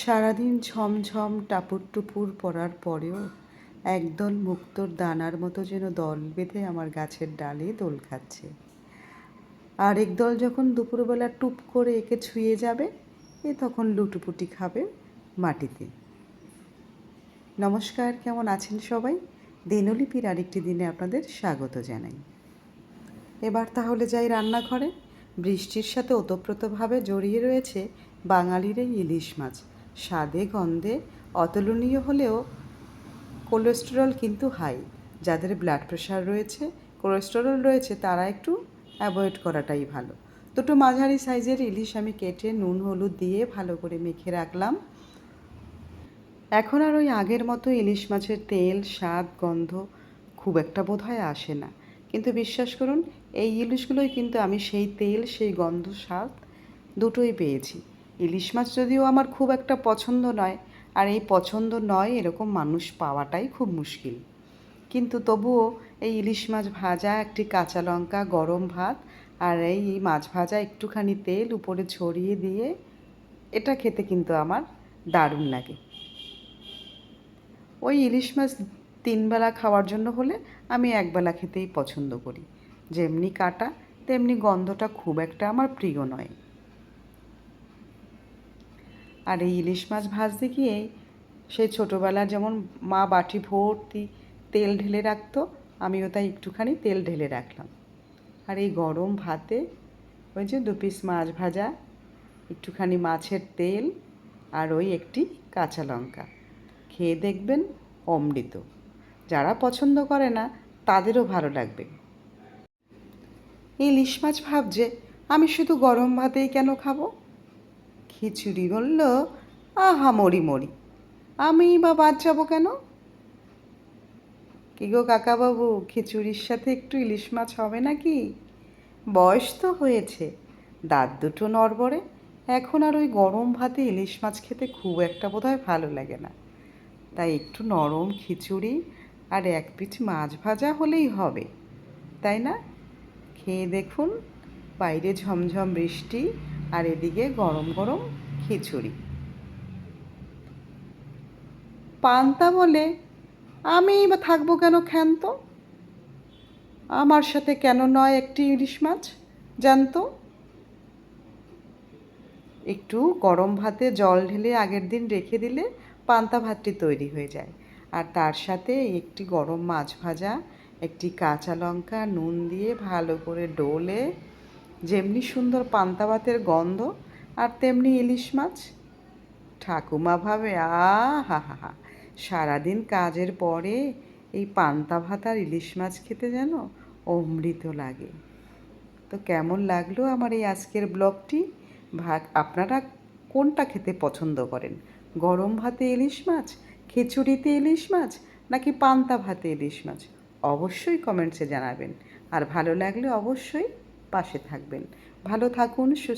সারাদিন ঝমঝম টাপুর টুপুর পড়ার পরেও একদল মুক্তোর দানার মতো যেন দল বেঁধে আমার গাছের ডালে দোল খাচ্ছে। আরেক দল যখন দুপুরবেলা টুপ করে একে ছুঁয়ে যাবে, এ তখন লুটুপুটি খাবে মাটিতে। নমস্কার, কেমন আছেন সবাই? দিনলিপির আরেকটি দিনে আপনাদের স্বাগত জানাই। এবার তাহলে যাই রান্নাঘরে। বৃষ্টির সাথে ওতপ্রোতভাবে জড়িয়ে রয়েছে বাঙালির এই ইলিশ মাছ। স্বাদে, গন্ধে অতুলনীয় হলেও কোলেস্টেরল কিন্তু হাই যাদের ব্লাড প্রেশার রয়েছে কোলেস্টেরল রয়েছে, তারা একটু অ্যাভয়েড করাটাই ভালো। দুটো মাঝারি সাইজের ইলিশ আমি কেটে নুন, হলুদ দিয়ে ভালো করে মেখে রাখলাম। এখন আর ওই আগের মতো ইলিশ মাছের তেল, স্বাদ, গন্ধ খুব একটা বোধ হয় আসে না। কিন্তু বিশ্বাস করুন, এই ইলিশগুলোই কিন্তু আমি সেই তেল, সেই গন্ধ, স্বাদ দুটোই পেয়েছি। ইলিশ মাছ যদিও আমার খুব একটা পছন্দ নয়, আর এই পছন্দ নয় এরকম মানুষ পাওয়াটাই খুব মুশকিল। কিন্তু তবুও এই ইলিশ মাছ ভাজা, একটি কাঁচা লঙ্কা, গরম ভাত, আর এই মাছ ভাজা একটুখানি তেল, উপরে ছড়িয়ে দিয়ে, এটা খেতে কিন্তু আমার দারুণ লাগে। ওই ইলিশ মাছ তিনবেলা খাওয়ার জন্য হলে আমি একবেলা খেতেই পছন্দ করি। যেমনি কাটা, তেমনি গন্ধটা খুব একটা আমার প্রিয় নয়। আর এই ইলিশ মাছ ভাজতে গিয়ে সেই ছোটোবেলা যেমন মা বাটি ভর্তি তেল ঢেলে রাখতো, আমিও তাই একটুখানি তেল ঢেলে রাখলাম। আর এই গরম ভাতে ওই যে দু পিস মাছ ভাজা, একটুখানি মাছের তেল আর ওই একটি কাঁচা লঙ্কা। খেয়ে দেখবেন অমৃত। যারা পছন্দ করে না, তাদেরও ভালো লাগবে। ইলিশ মাছ ভাবছে, আমি শুধু গরম ভাতেই কেন খাব? খিচুড়ি বলল, আহা, মরি মরি। আমি বা বাদ যাব কেন? কি গো কাকাবাবু, খিচুড়ির সাথে একটু ইলিশ মাছ হবে নাকি? বয়স তো হয়েছে। দাঁত দুটো নড়বড়ে। এখন আর ওই গরম ভাতে ইলিশ মাছ খেতে খুব একটা বোধহয় ভালো লাগে না। তাই একটু নরম খিচুড়ি আর এক পিঠ মাছ ভাজা হলেই হবে। তাই না? খেয়ে দেখুন, বাইরে ঝমঝম বৃষ্টি আর এদিকে গরম গরম খিচুড়ি। পান্তা বলে, আমি বা থাকব কেন ক্ষান্ত? আমার সাথে কেন নয় একটি ইলিশ মাছ, জানতো? একটু গরম ভাতে জল ঢেলে আগের দিন রেখে দিলে পান্তা ভাতটি তৈরি হয়ে যায়। আর তার সাথে একটি গরম মাছ ভাজা, একটি কাঁচা লঙ্কা, নুন দিয়ে ভালো করে ডোলে যেমনি সুন্দর পান্তা ভাতের গন্ধ আর তেমনি ইলিশ মাছ। ঠাকুমা ভাবে আ হা হা হা সারাদিন কাজের পরে এই পান্তা ভাত আর ইলিশ মাছ খেতে যেন অমৃত লাগে। তো কেমন লাগল আমার এই আজকের ব্লগটি? ভাগ, আপনারা কোনটা খেতে পছন্দ করেন? গরম ভাতে ইলিশ মাছ, খিচুড়িতে ইলিশ মাছ, নাকি পান্তা ভাতে ইলিশ মাছ? অবশ্যই কমেন্টসে জানাবেন। আর ভালো লাগলে অবশ্যই পাশে থাকবেন। ভালো থাকুন সুস্থ